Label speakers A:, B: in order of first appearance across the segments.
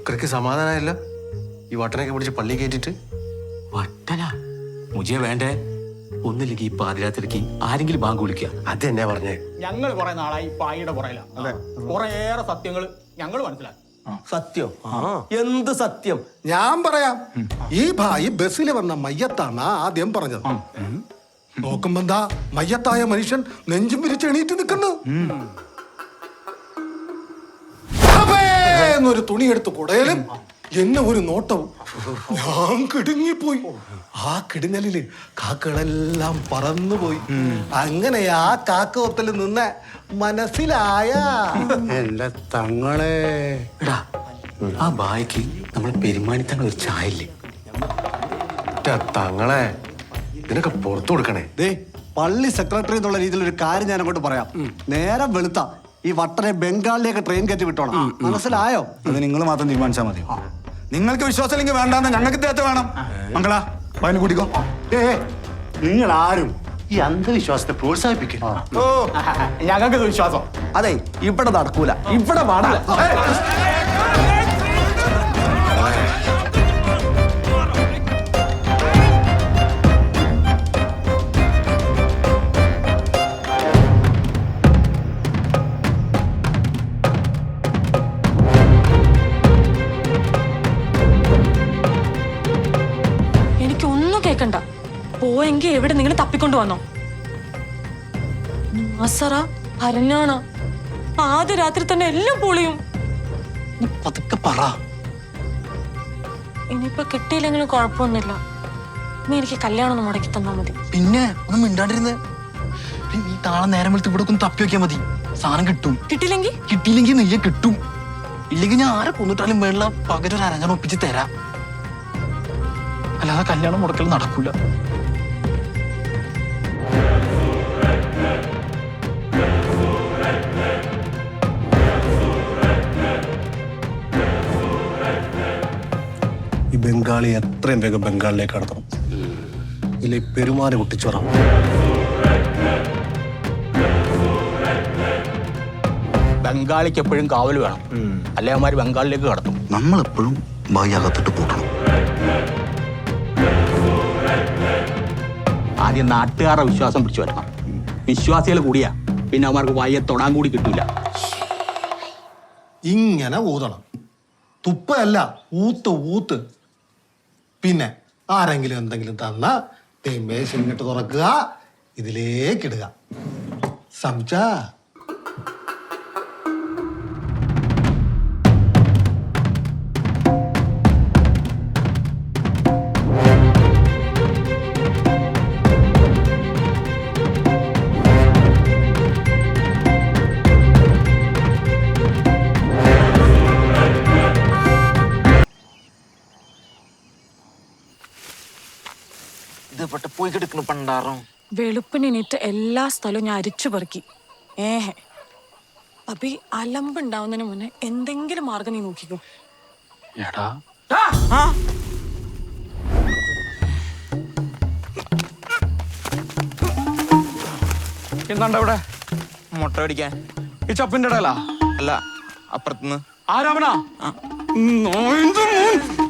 A: മുക്കരയ്ക്ക് സമാധാനമായല്ല ഈ വട്ടനൊക്കെ പിടിച്ച് പള്ളി കയറ്റിട്ട്
B: വട്ടന? മുജിയ വേണ്ടേ? ഒന്നില്ലെങ്കിൽ ഈ പാതിരാത്രിക്ക് ആരെങ്കിലും ബാങ്ക് വിളിക്കുക.
A: അത് എന്നാ പറഞ്ഞേ?
C: ഞങ്ങൾ കുറെ നാളായി പായിയുടെ പുറയിലാണ് കുറേയേറെ സത്യങ്ങൾ ഞങ്ങൾ മനസ്സിലാക്കി.
D: സത്യം. എന്ത് സത്യം? ഞാൻ പറയാം. ഈ ഭായി ബസ്സിൽ വന്ന മയ്യത്താണ് ആദ്യം പറഞ്ഞത്. നോക്കുമ്പോ എന്താ മയ്യത്തായ മനുഷ്യൻ നെഞ്ചും വിരിച്ച് എണീറ്റ് നിൽക്കുന്നു. എന്നൊരു തുണി എടുത്ത് കുടയലും എന്നെ ഒരു നോട്ടവും. ഞാൻ കിടുങ്ങിപ്പോയി. ആ കിടുങ്ങലിൽ കാക്കകളെല്ലാം പറന്നുപോയി. അങ്ങനെ ആ കാക്കവത്തിൽ നിന്ന് മനസ്സിലായ
E: എന്റെ തങ്ങളെ.
B: ആ ബായിക്ക് നമ്മൾ പെരുമാനിത്തങ്ങൾ ഒരു
A: ചായല്ലേ? തങ്ങളെ ഇതിനൊക്കെ പുറത്തു കൊടുക്കണേ.
E: ദേ പള്ളി സെക്രട്ടറി എന്നുള്ള രീതിയിൽ ഒരു കാര്യം ഞാൻ അങ്ങോട്ട് പറയാം. നേരം വെളുത്ത. ഈ വട്ടനെ ബംഗാളിലേക്ക് ട്രെയിൻ കയറ്റി വിട്ടോണം മനസ്സിലായോ?
F: അത് നിങ്ങൾ മാത്രം തീരുമാനിച്ചാൽ മതി. നിങ്ങൾക്ക് വിശ്വാസമില്ലെങ്കിൽ വേണ്ടെന്ന് ഞങ്ങൾക്ക് ഇദ്ദേഹത്തെ വേണം. മംഗള വയനു കൂട്ടിക്കോ
E: ഏ നിങ്ങൾ ആരും ഈ അന്ധവിശ്വാസത്തെ പ്രോത്സാഹിപ്പിക്കും
F: ഓ.
C: ഞങ്ങൾക്ക് വിശ്വാസം.
D: അതെ ഇവിടെ നടക്കൂല. ഇവിടെ പാടില്ല.
G: കേക്കണ്ട. പോയെങ്കിൽ എവിടെ നിങ്ങൾ തപ്പിക്കൊണ്ടു വന്നോ? നാസറ ഭരഞ്ഞാണ ആദ്യ രാത്രി തന്നെ എല്ലാം പൊളിയും.
B: പതുക്കെ പറ.
G: ഇനിയിപ്പൊ കിട്ടിയില്ലെങ്കിലും കുഴപ്പമൊന്നുമില്ല. നീ എനിക്ക് കല്യാണം ഒന്ന് മുടക്കി തന്നാ മതി.
B: പിന്നെ ഒന്നും മിണ്ടാണ്ടിരുന്ന്. നീ താളെ നേരം വെളുത്ത് ഇവിടെ ഒന്ന് തപ്പി വെക്കാൻ മതി. സാധനം കിട്ടും.
G: കിട്ടിയില്ലെങ്കിൽ
B: കിട്ടിയില്ലെങ്കിൽ നെയ്യെ കിട്ടും. ഇല്ലെങ്കിൽ ഞാൻ ആരെ കൊന്നിട്ടാലും വേണ്ട പകരം ഒരു അരഞ്ഞാണ് ഒപ്പിച്ച് തരാം. അല്ലാതെ കല്യാണം മുടക്കൽ നടക്കൂല.
D: ഈ ബംഗാളി എത്രയും വേഗം ബംഗാളിലേക്ക് കടത്തണം. ഇല്ല ഈ പെരുമാറി കുട്ടിച്ചോറാം
C: ബംഗാളിക്ക് എപ്പോഴും കാവൽ വേണം. അല്ലെ അവന്മാർ ബംഗാളിലേക്ക് കടത്തും.
B: നമ്മളെപ്പോഴും ഭാഗ്യാകത്തിട്ട് അകത്തിട്ട് പൂട്ടണം.
C: ആദ്യം നാട്ടുകാരുടെ വിശ്വാസം പിടിച്ചു വരണം വിശ്വാസികൾ കൂടിയാ. പിന്നെ അവന്മാർക്ക് വയ്യെ തൊടാൻ കൂടി കിട്ടൂല.
D: ഇങ്ങനെ ഊതണം. തുപ്പല്ല ഊത്ത് ഊത്ത്. പിന്നെ ആരെങ്കിലും എന്തെങ്കിലും തന്ന ഇങ്ങോട്ട് തുറക്കുക ഇതിലേക്കിടുക സംച
B: ഇത് പെട്ട പോയി കിടക്കണ പണ്ടാറും.
G: വെളുപ്പിനിട്ട് എല്ലാ സ്ഥലവും ഞാൻ അരിച്ചു പെറുക്കി. ഏഹെ. അപ്പൊ ഈ അലമ്പുണ്ടാവുന്നതിന് മുന്നേ എന്തെങ്കിലും മാർഗം നീ നോക്കിക്കോ.
B: എടാ.
F: എന്താണ്ട് അവിടെ
H: മുട്ട പിടിക്കാൻ
F: ഈ ചപ്പിന്റെ ഇടയിലാ?
H: അല്ല അപ്പുറത്തുനിന്ന്.
F: നോയിന്റെ മോൻ.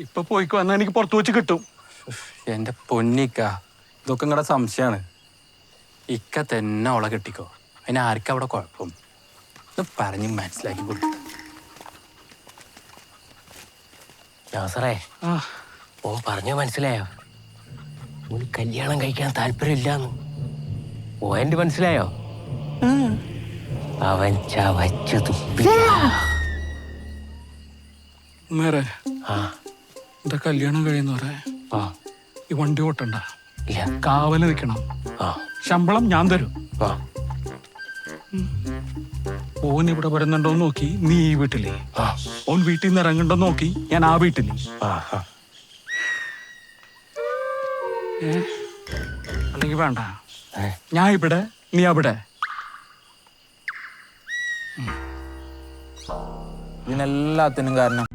F: ഇപ്പൊ പോയിക്കോ എന്നാ എനിക്ക് പുറത്തു വെച്ച് കിട്ടും.
I: എന്റെ പൊന്നിക്ക ഇതൊക്കെ നിങ്ങളുടെ സംശയമാണ് ഇക്ക തന്നെ അവളെ കെട്ടിക്കോ. അതിന് ആർക്കും അവിടെ കുഴപ്പം? ഇത് പറഞ്ഞ് മനസ്സിലാക്കി കൊടുത്തു
J: നാസറേ ഓ പറഞ്ഞു മനസ്സിലായോ? ഒരു കല്യാണം കഴിക്കാൻ താല്പര്യമില്ലാന്ന്. ഓന്റെ മനസ്സിലായോ? അവൻ ചവച്ചു തുപ്പി ആ.
I: എന്റെ കല്യാണം കഴിയുന്നവരെ
J: ആ.
I: ഈ വണ്ടി ഓട്ടണ്ട.
J: ഇല്ല.
I: കാവൽ നിൽക്കണം.
J: ആ.
I: ശമ്പളം ഞാൻ തരും.
J: ആ.
F: ഓൻ ഇവിടെ വരുന്നുണ്ടോ നോക്കി നീ ഈ വീട്ടിലെ. ഓൻ വീട്ടിൽ നിന്ന് ഇറങ്ങണ്ടോ നോക്കി ഞാൻ ആ വീട്ടിൽ. ഏ? അല്ലെങ്കിൽ വേണ്ട. ഞാൻ ഇവിടെ നീ അവിടെ.
H: ഇതിനെല്ലാത്തിനും കാരണം